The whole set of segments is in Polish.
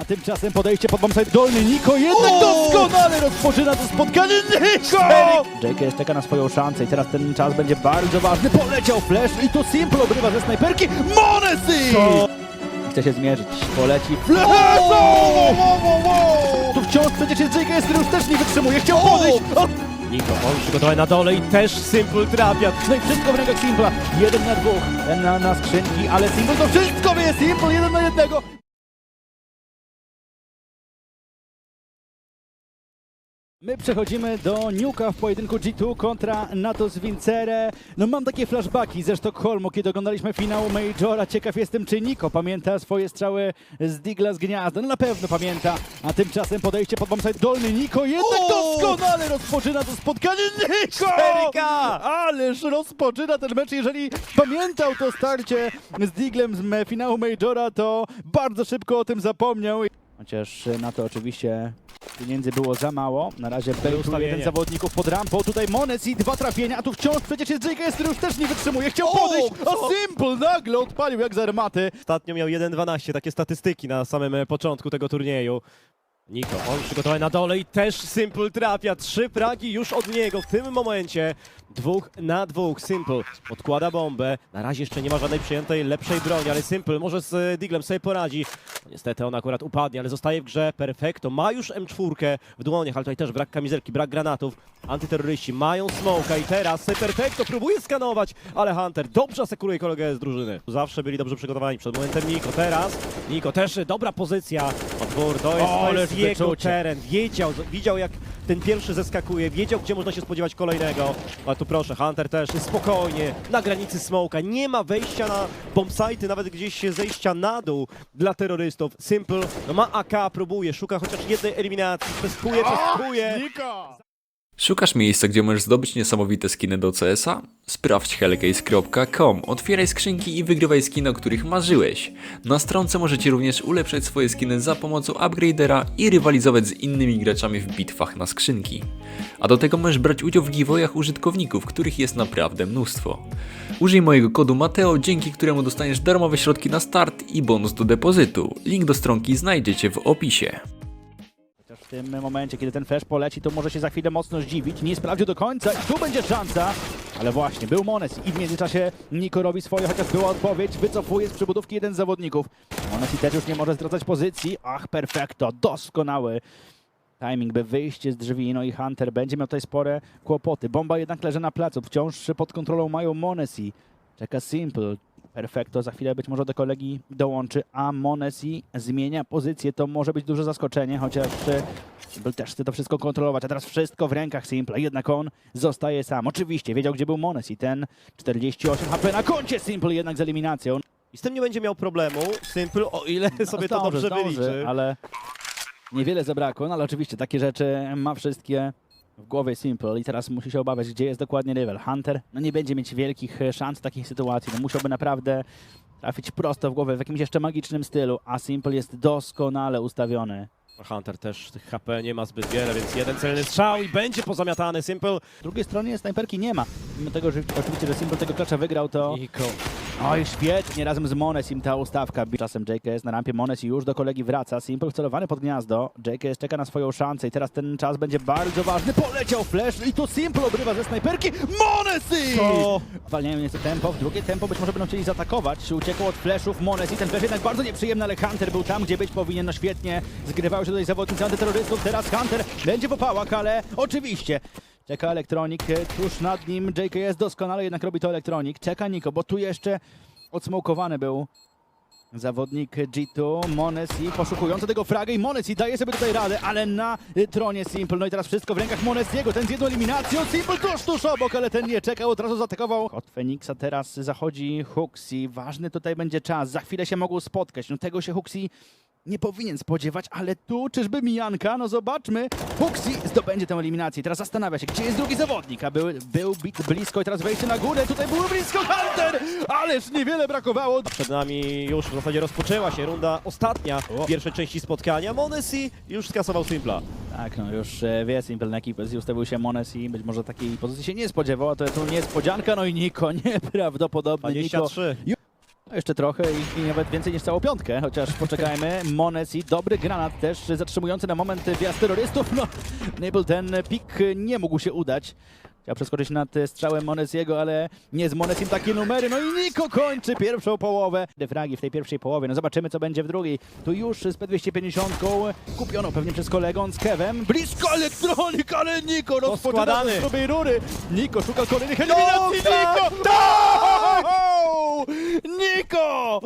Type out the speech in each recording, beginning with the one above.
A tymczasem podejście pod bombsite dolny. Niko jednak doskonale rozpoczyna to spotkanie. Niko! JKS czeka na swoją szansę i teraz ten czas będzie bardzo ważny. Poleciał flash i to Simple obrywa ze snajperki. Monesy! Chce się zmierzyć. Poleci flash! Tu wciąż przecież jest JKS, który już też nie wytrzymuje. Chciał podejść. O! Niko, on przygotowany na dole i też Simple trafia. No i wszystko w rękach Simpla. Jeden na dwóch. Ten na, na skrzynki, ale Simple to wszystko wie. Simple jeden na jednego. My przechodzimy do Niuka w pojedynku G2 kontra Natus Vincere. No mam takie flashbacki ze Sztokholmu, kiedy oglądaliśmy finał Majora. Ciekaw jestem, czy Niko pamięta swoje strzały z Digla z gniazda. No na pewno pamięta. A tymczasem podejście pod bombsite dolny. Niko jednak doskonale rozpoczyna to spotkanie. Niko! 4K! Ależ rozpoczyna ten mecz. Jeżeli pamiętał to starcie z Diglem z finału Majora, to bardzo szybko o tym zapomniał. Chociaż na to oczywiście pieniędzy było za mało. Na razie ustawienie. jeden zawodników pod rampą. Tutaj Mones i dwa trafienia, a tu wciąż przecież jest JKS, który już też nie wytrzymuje. Chciał O, podejść, a? Simple nagle odpalił jak z armaty. Ostatnio miał 1-12, takie statystyki na samym e, początku tego turnieju. Niko, on przygotowany na dole i też Simple trafia. Trzy fragi już od niego w tym momencie. Dwóch na dwóch. Simple odkłada bombę. Na razie jeszcze nie ma żadnej przyjętej lepszej broni, ale Simple może z e, Diglem sobie poradzi. No, niestety on akurat upadnie, ale zostaje w grze. Perfekto. Ma już M4 w dłoniach, ale tutaj też brak kamizelki, brak granatów. Antyterroryści mają smoka i teraz Perfekto próbuje skanować, ale Hunter dobrze asekuruje kolegę z drużyny. Zawsze byli dobrze przygotowani przed momentem Niko. Teraz Niko też dobra pozycja. Podwór, to jest, jest jego wyczucie. teren. Wiedział, widział jak ten pierwszy zeskakuje, wiedział gdzie można się spodziewać kolejnego. A tu proszę, Hunter też spokojnie, na granicy smoka. Nie ma wejścia na bombsite, nawet gdzieś zejścia na dół dla terrorystów. Simple no ma AK, próbuje, szuka chociaż jednej eliminacji, testuje, testuje. Niko! Szukasz miejsca, gdzie możesz zdobyć niesamowite skiny do CS-a? Sprawdź hellcase.com, otwieraj skrzynki i wygrywaj skiny, o których marzyłeś. Na stronce możecie również ulepszać swoje skiny za pomocą upgradera i rywalizować z innymi graczami w bitwach na skrzynki. A do tego możesz brać udział w giveawayach użytkowników, których jest naprawdę mnóstwo. Użyj mojego kodu Mateo, dzięki któremu dostaniesz darmowe środki na start i bonus do depozytu. Link do stronki znajdziecie w opisie. Tym momencie, kiedy ten flash poleci, to może się za chwilę mocno zdziwić. Nie sprawdził do końca i tu będzie szansa. Ale właśnie, był Mones i w międzyczasie Niko robi swoje, chociaż była odpowiedź. Wycofuje z przybudówki jeden z zawodników. Mones i też już nie może zdradzać pozycji. Ach, perfekto, doskonały timing, by wyjść z drzwi. No i Hunter będzie miał tutaj spore kłopoty. Bomba jednak leży na placu. Wciąż pod kontrolą mają Monesi. Czeka Simple. Perfekto, za chwilę być może do kolegi dołączy, a Monesi zmienia pozycję. To może być duże zaskoczenie, chociaż Simple też chce to wszystko kontrolować, a teraz wszystko w rękach Simple, jednak on zostaje sam. Oczywiście, wiedział gdzie był Monesi, ten 48 HP na koncie Simple jednak z eliminacją. I z tym nie będzie miał problemu. Simple, o ile sobie to Zdąży, dobrze zdąży, wyliczy. Ale niewiele zabrakło, no ale oczywiście takie rzeczy ma wszystkie w głowie Simple i teraz musi się obawiać, gdzie jest dokładnie rywal. Hunter no nie będzie mieć wielkich e, szans w takiej sytuacji, no musiałby naprawdę trafić prosto w głowę w jakimś jeszcze magicznym stylu, a Simple jest doskonale ustawiony. Hunter też tych HP nie ma zbyt wiele, więc jeden celny strzał i będzie pozamiatany. Simple. Z drugiej strony snajperki nie ma. Mimo tego, że oczywiście, że Simple tego klacza wygrał, to Niko. Oj, świetnie, razem z Monesim ta ustawka. Czasem JKS na rampie, Mones już do kolegi wraca. Simple wcelowany pod gniazdo. JKS czeka na swoją szansę i teraz ten czas będzie bardzo ważny. Poleciał flash i tu Simple obrywa ze snajperki. Monesi! Co? Zwalniają nieco tempo. W drugie tempo być może będą chcieli zaatakować. Uciekał od flashów Mones i ten flash jednak bardzo nieprzyjemny, ale Hunter był tam, gdzie być powinien. No świetnie. Zgrywały się tutaj zawodnicy antyterrorystów. Teraz Hunter będzie w opałach, ale oczywiście Czeka Elektronik, e, tuż nad nim JKS doskonale jednak robi to Elektronik. Czeka Niko, bo tu jeszcze odsmokowany był zawodnik G2, Monesi poszukujący tego fraga i Monesi daje sobie tutaj radę, ale na y, tronie Simple. No i teraz wszystko w rękach Monesiego, ten z jedną eliminacją, Simple tuż, tuż obok, ale ten nie czekał, od razu zaatakował. Od Feniksa teraz zachodzi Huxi, ważny tutaj będzie czas, za chwilę się mogą spotkać, no tego się Huxi nie powinien spodziewać, ale tu czyżby Mijanka? No zobaczmy. Huxi zdobędzie tę eliminację. Teraz zastanawia się, gdzie jest drugi zawodnik, a był, był bit blisko i teraz wejście na górę. Tutaj było blisko Hunter! Ależ niewiele brakowało. Przed nami już w zasadzie rozpoczęła się runda ostatnia O. pierwszej części spotkania. Monesi już skasował Simpla. Tak, no już e, wie Simple na ekipę, ustawił się Mones i być może takiej pozycji się nie spodziewał, a to jest niespodzianka, no i Niko, nieprawdopodobny Niko. 23. Jeszcze trochę i, i nawet więcej niż całą piątkę, chociaż poczekajmy. Mones i dobry granat też zatrzymujący na moment wjazd terrorystów. No, Nibble ten pik nie mógł się udać. Chciał przeskoczyć nad strzałem Monesiego, ale nie z Monesim takie numery. No i Niko kończy pierwszą połowę. Defragi w tej pierwszej połowie. No zobaczymy, co będzie w drugiej. Tu już z P250 kupiono pewnie przez kolegą z Kevem. Blisko elektronik, ale Niko rozpoczyna z grubej rury. Niko szuka kolejnych eliminacji. Niko! Tak! Niko!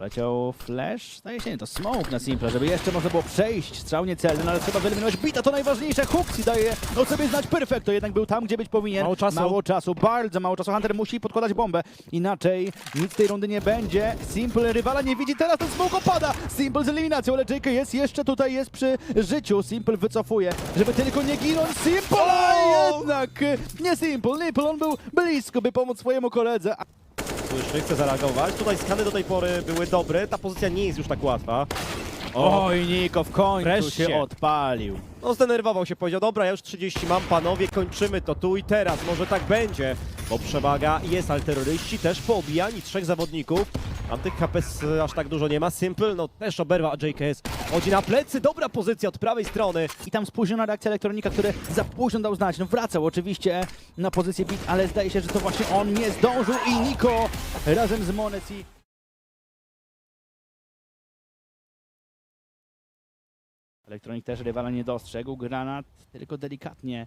Leciał flash, zdaje się nie, to smoke na Simple, żeby jeszcze można było przejść, strzał niecelny, no ale trzeba wyeliminować bita, to najważniejsze, Huxi daje o sobie znać perfekto, jednak był tam, gdzie być powinien. Mało czasu. Mało czasu, bardzo mało czasu, Hunter musi podkładać bombę, inaczej nic tej rundy nie będzie, Simple rywala nie widzi, teraz ten smoke opada, Simple z eliminacją, ale JK jest jeszcze tutaj, jest przy życiu, Simple wycofuje, żeby tylko nie ginąć, Simple, a jednak nie Simple, Nipple, on był blisko, by pomóc swojemu koledze, Słyszy, chce zareagować. Tutaj skany do tej pory były dobre. Ta pozycja nie jest już tak łatwa. Oj, Niko w końcu Wreszcie. się odpalił. No zdenerwował się, powiedział, dobra, ja już 30 mam, panowie, kończymy to tu i teraz, może tak będzie, bo przewaga jest, ale terroryści też poobijani trzech zawodników. Tam tych KPS aż tak dużo nie ma, Simple, no też oberwa, JKS chodzi na plecy, dobra pozycja od prawej strony. I tam spóźniona reakcja elektronika, który za późno dał znać. No wracał oczywiście na pozycję bit, ale zdaje się, że to właśnie on nie zdążył i Niko razem z Monesi. Elektronik też rywala nie dostrzegł. Granat tylko delikatnie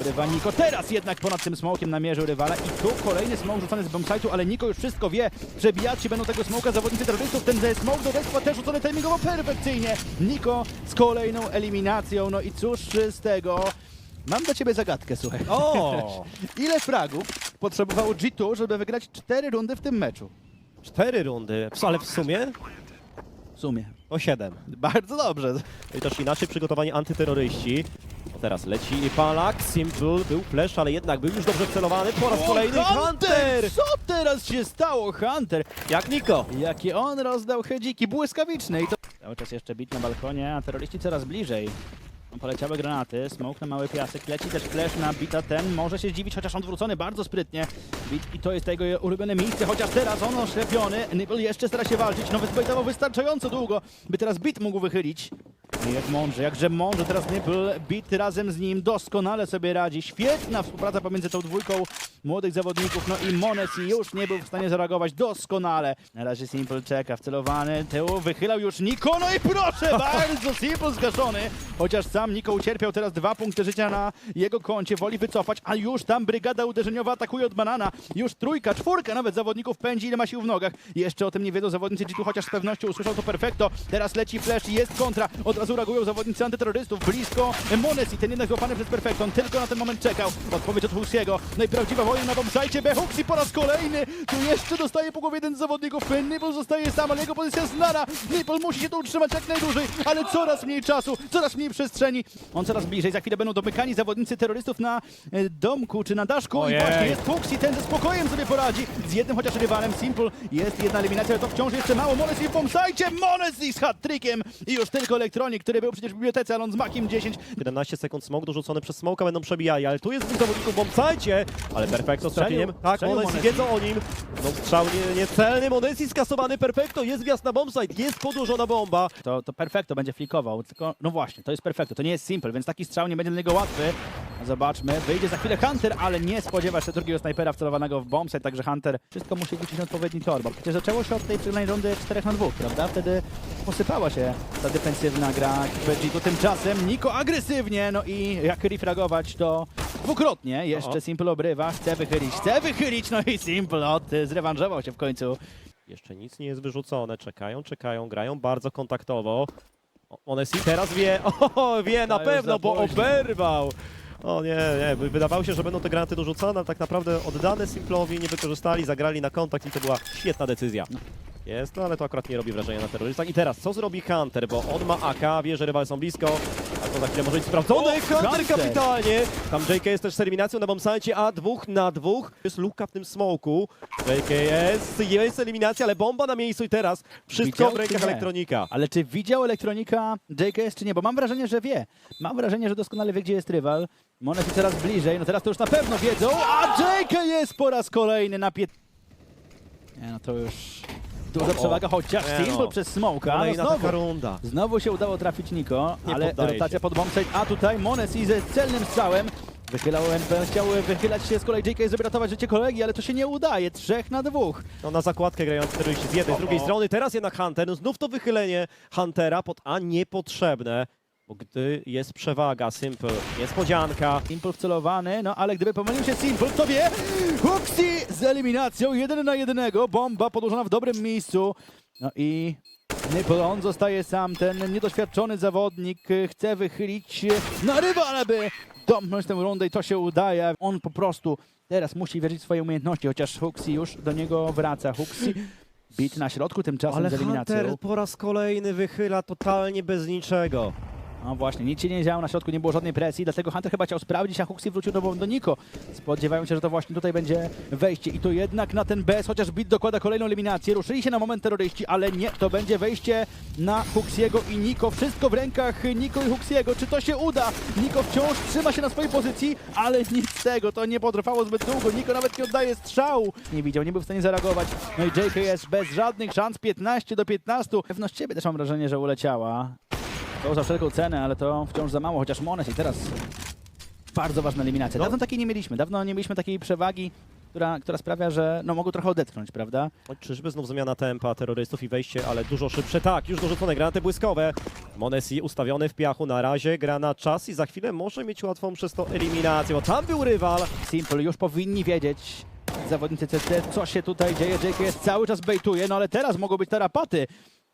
obrywa Niko. Teraz jednak ponad tym smokiem namierzył rywala i tu kolejny smok rzucony z bombsite'u, ale Niko już wszystko wie. Przebijaci będą tego smoka zawodnicy terrorystów. Ten smok do Despa też rzucony timingowo perfekcyjnie. Niko z kolejną eliminacją. No i cóż z tego? Mam do ciebie zagadkę, słuchaj. O! Ile fragów potrzebowało G2, żeby wygrać cztery rundy w tym meczu? Cztery rundy, ale w sumie W sumie. o siedem. Bardzo dobrze. I też inaczej przygotowani antyterroryści. Teraz leci Palak, Simple, był flash, ale jednak był już dobrze celowany. Po raz kolejny Hunter! Co teraz się stało, Hunter? Jak Niko. Jakie on rozdał hedziki błyskawiczne i to... Cały czas jeszcze bit na balkonie, a terroryści coraz bliżej. Poleciały granaty, smoke na mały piasek, leci też flash na bita ten, może się zdziwić, chociaż on wrócony bardzo sprytnie. Bit i to jest jego ulubione miejsce, chociaż teraz on oślepiony, Nibble jeszcze stara się walczyć, no wyspejtował wystarczająco długo, by teraz bit mógł wychylić. I jak mądrze, jakże mądrze teraz Nibble, bit razem z nim doskonale sobie radzi. Świetna współpraca pomiędzy tą dwójką młodych zawodników, no i Monesi już nie był w stanie zareagować doskonale. Na razie Simple czeka, wcelowany, tyłu wychylał już Niko, no i proszę bardzo, Simple zgaszony, chociaż sam Niko ucierpiał teraz dwa punkty życia na jego koncie, woli wycofać, a już tam brygada uderzeniowa atakuje od banana, już trójka, czwórka nawet zawodników pędzi, ile ma sił w nogach. Jeszcze o tym nie wiedzą zawodnicy G2, chociaż z pewnością usłyszał to perfekto. Teraz leci flash i jest kontra, od razu reagują zawodnicy antyterrorystów, blisko Monesi, ten jednak złapany przez perfekton, tylko na ten moment czekał. Odpowiedź od Huxiego, no i prawdziwa wojna na bombsite, Behuxi po raz kolejny, tu jeszcze dostaje po głowie jeden z zawodników, Nipple zostaje sam, ale jego pozycja znana, Nipple musi się tu utrzymać jak najdłużej, ale coraz mniej czasu, coraz mniej przestrzeni, on coraz bliżej, za chwilę będą domykani zawodnicy terrorystów na e, domku czy na daszku. Ojej. i właśnie jest Huxi, ten ze spokojem sobie poradzi, z jednym chociaż rywalem, Simple, jest jedna eliminacja, ale to wciąż jeszcze mało, Monesi w bombsite, Monesi z hat-trickiem. I już tylko elektronik, który był przecież w bibliotece, ale on z makiem 10, 17 sekund smok dorzucony przez smoka będą przebijali, ale tu jest dwóch zawodników w bombsajcie, ale perfekto z trafieniem. Tak, strzelił Monesi Monesi. wiedzą o nim. No strzał nie, niecelny, Monesi skasowany, perfekto, jest wjazd na bombsite, jest podłożona bomba. to, to perfekto będzie flikował, tylko no właśnie, to jest perfekto, to nie jest simple, więc taki strzał nie będzie dla niego łatwy. Zobaczmy, wyjdzie za chwilę Hunter, ale nie spodziewa się drugiego snajpera wcelowanego w bombsite, także Hunter wszystko musi wrócić na odpowiedni tor, bo przecież zaczęło się od tej przegranej rundy 4 na 2, prawda? Wtedy posypała się ta defensywna gra Vegito, tymczasem Niko agresywnie, no i jak refragować to dwukrotnie, jeszcze O. Simple obrywa, chce wychylić, chce wychylić, no i Simple od, zrewanżował się w końcu. Jeszcze nic nie jest wyrzucone, czekają, czekają, grają bardzo kontaktowo. O, Monesi teraz wie, o, wie na pewno, bo oberwał. O nie, nie, wy- wydawało się, że będą te granaty dorzucone, ale tak naprawdę oddane Simplowi, nie wykorzystali, zagrali na kontakt i to była świetna decyzja. Jest, no ale to akurat nie robi wrażenia na terrorystach. I teraz, co zrobi Hunter, bo on ma AK, wie, że rywale są blisko, a to za chwilę może być sprawdzone. O, Hunter Hunter! kapitalnie! Tam JK jest też z eliminacją na bombsite, a dwóch na dwóch. Jest luka w tym smoku. JKS, jest eliminacja, ale bomba na miejscu i teraz wszystko Widział, w rękach elektronika. Ale czy widział elektronika JKS czy nie? Bo mam wrażenie, że wie. Mam wrażenie, że doskonale wie, gdzie jest rywal. Monet coraz bliżej, no teraz to już na pewno wiedzą, a JKS po raz kolejny na pię... Nie, no to już duża przewaga, chociaż Nie, Simple no. przez Smoka. No Kolejna taka znowu, runda. znowu się udało trafić Niko, Nie ale poddaje rotacja się. pod bombsite, a tutaj Monesi ze celnym strzałem. Wychylał NP, chciał wychylać się z kolei JK, żeby ratować życie kolegi, ale to się nie udaje. Trzech na dwóch. No na zakładkę grają terroryści z jednej, z drugiej strony. Teraz jednak Hunter. No znów to wychylenie Huntera pod A niepotrzebne. Bo gdy jest przewaga, Simple, niespodzianka. Simple wcelowany, no ale gdyby pomylił się Simple, kto wie? Huxi z eliminacją, jeden na jednego, bomba podłożona w dobrym miejscu. No i Nipple, on zostaje sam, ten niedoświadczony zawodnik y, chce wychylić się na rywala, by domknąć tę rundę i to się udaje. On po prostu teraz musi wierzyć w swoje umiejętności, chociaż Huxi już do niego wraca. Huxi bit na środku tymczasem Ale z eliminacją. Hunter po raz kolejny wychyla totalnie bez niczego. No właśnie, nic się nie działo, na środku nie było żadnej presji, dlatego Hunter chyba chciał sprawdzić, a Huxi wrócił do, do Niko. Spodziewają się, że to właśnie tutaj będzie wejście i to jednak na ten bez, chociaż Bit dokłada kolejną eliminację. Ruszyli się na moment terroryści, ale nie, to będzie wejście na Huxiego i Niko. Wszystko w rękach Niko i Huxiego. Czy to się uda? Niko wciąż trzyma się na swojej pozycji, ale nic z tego, to nie potrwało zbyt długo. Niko nawet nie oddaje strzału. Nie widział, nie był w stanie zareagować. No i JKS bez żadnych szans, 15 do 15. Pewność siebie też mam wrażenie, że uleciała. To za wszelką cenę, ale to wciąż za mało, chociaż Mones i teraz bardzo ważna eliminacja. No. Dawno takiej nie mieliśmy, dawno nie mieliśmy takiej przewagi, która, która sprawia, że no, mogą trochę odetchnąć, prawda? No, czyżby znów zmiana tempa terrorystów i wejście, ale dużo szybsze. Tak, już dorzucone granaty błyskowe. Monesi ustawiony w piachu na razie, gra na czas i za chwilę może mieć łatwą przez to eliminację, bo tam był rywal. Simple już powinni wiedzieć zawodnicy CT, co się tutaj dzieje. JKS cały czas bejtuje, no ale teraz mogą być tarapaty.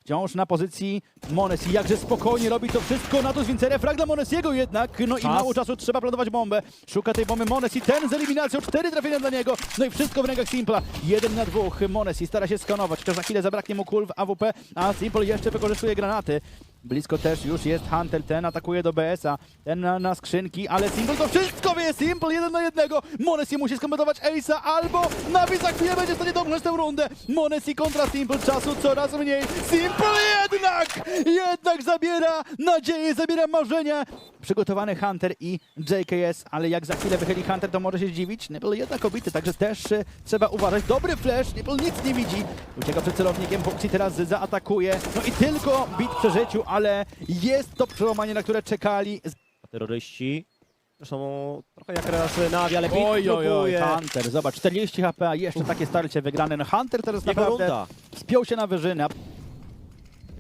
Wciąż na pozycji Monesi, jakże spokojnie robi to wszystko na to frag dla Monesiego jednak, no i Czas. mało czasu trzeba planować bombę, szuka tej bomby Monesi, ten z eliminacją, cztery trafienia dla niego, no i wszystko w rękach Simpla, jeden na dwóch, Monesi stara się skanować, chociaż za chwilę zabraknie mu kul w AWP, a Simple jeszcze wykorzystuje granaty. Blisko też już jest Hunter, ten atakuje do BS-a, ten na, na skrzynki, ale Simple to wszystko wie, Simple jeden na jednego, Monesi musi skombinować Ace'a albo Navi za chwilę będzie w stanie domknąć tę rundę, Monesi kontra Simple, czasu coraz mniej, Simple jednak, jednak zabiera nadzieję, zabiera marzenia, przygotowany Hunter i JKS, ale jak za chwilę wychyli Hunter, to może się zdziwić, Nipple jednak obity, także też e, trzeba uważać, dobry flash, Nipple nic nie widzi, ucieka przed celownikiem, Foxy teraz zaatakuje, no i tylko bit w przeżyciu, ale jest to przełamanie, na które czekali. Terroryści, zresztą trochę jak raz Navi, ale Bit Oj, oj, oj. Hunter, zobacz, 40 HP, a jeszcze takie starcie wygrane, no Hunter teraz Jego naprawdę runda. spiął się na wyżynę,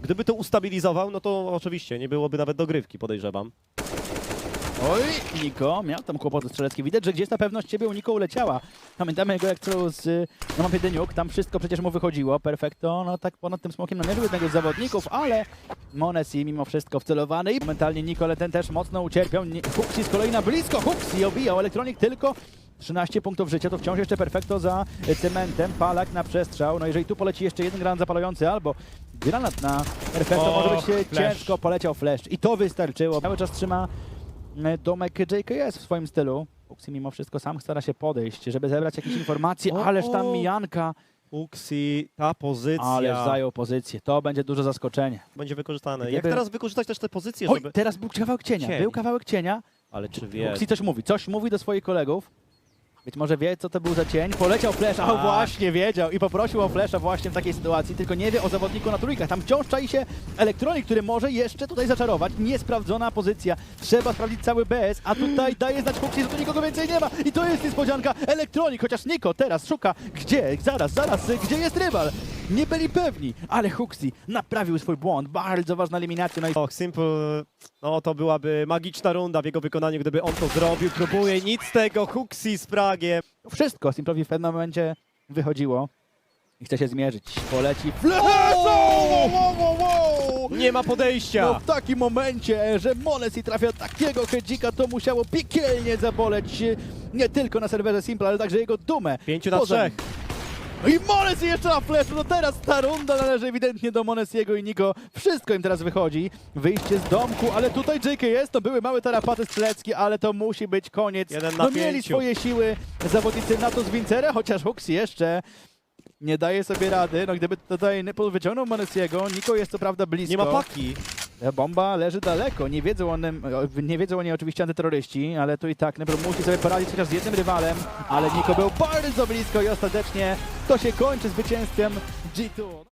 Gdyby to ustabilizował, no to oczywiście nie byłoby nawet dogrywki, podejrzewam. Oj, Niko, miał tam kłopoty strzeleckie. Widać, że gdzieś na pewność ciebie u Niko uleciała. Pamiętamy jego jak celał z y, na mapie Deniuk, tam wszystko przecież mu wychodziło. Perfekto, no tak ponad tym smokiem namierzył jednego z zawodników, ale Monesi mimo wszystko wcelowany i momentalnie Niko, ale ten też mocno ucierpiał. Huxi z kolei na blisko, Huxi obijał, Elektronik tylko 13 punktów życia, to wciąż jeszcze perfekto za y, cementem, palak na przestrzał. No jeżeli tu poleci jeszcze jeden granat zapalający albo granat na perfekto, może być flash. ciężko, poleciał flash i to wystarczyło. Cały czas trzyma domek JKS w swoim stylu. Fuxi mimo wszystko sam stara się podejść, żeby zebrać jakieś informacje, O, ależ tam mijanka, Uksi, ta pozycja ależ zajął pozycję. To będzie duże zaskoczenie. będzie wykorzystane. Jak Gdyby- teraz wykorzystać też te pozycje, Oj, żeby... teraz był kawałek cienia, Cień. był kawałek cienia. Ale czy wie... Fuxi coś mówi, coś mówi do swoich kolegów. Być może wie, co to był za cień. Poleciał flash, a Tak. właśnie wiedział i poprosił o flasha właśnie w takiej sytuacji, tylko nie wie o zawodniku na trójkach. Tam wciąż czai się elektronik, który może jeszcze tutaj zaczarować. Niesprawdzona pozycja. Trzeba sprawdzić cały BS, a tutaj daje znać Fuxi, że tu nikogo więcej nie ma. I to jest niespodzianka. Elektronik, chociaż Niko teraz szuka, gdzie, zaraz, zaraz, gdzie jest rywal. Nie byli pewni, ale Huxi naprawił swój błąd. Bardzo ważna eliminacja. No i Och, Simple, no to byłaby magiczna runda w jego wykonaniu, gdyby on to zrobił. Próbuje nic z tego, Huxi z Pragiem. wszystko Simplowi w pewnym momencie wychodziło. I chce się zmierzyć. Poleci! Wow, wow, wow! Nie ma podejścia. No w takim momencie, że Monesi trafia takiego hedzika, to musiało piekielnie zaboleć e, nie tylko na serwerze Simple, ale także jego dumę. Pięciu na Poza trzech. nim. No I Monesi jeszcze na flashu, no teraz ta runda należy ewidentnie do Monesiego i Niko. Wszystko im teraz wychodzi. Wyjście z domku, ale tutaj JKS to były małe tarapaty strzeleckie, ale to musi być koniec. Jeden na no mieli pięciu. swoje siły zawodnicy na to z Wincerę, chociaż Huxi jeszcze nie daje sobie rady. No gdyby tutaj Nipple wyciągnął Monesiego, Niko jest co prawda blisko. Nie ma paki. Bomba leży daleko, nie wiedzą, o nim, nie wiedzą o niej oczywiście antyterroryści, ale tu i tak Nebro musi sobie poradzić chociaż z jednym rywalem, ale Niko był bardzo blisko i ostatecznie to się kończy zwycięstwem G2.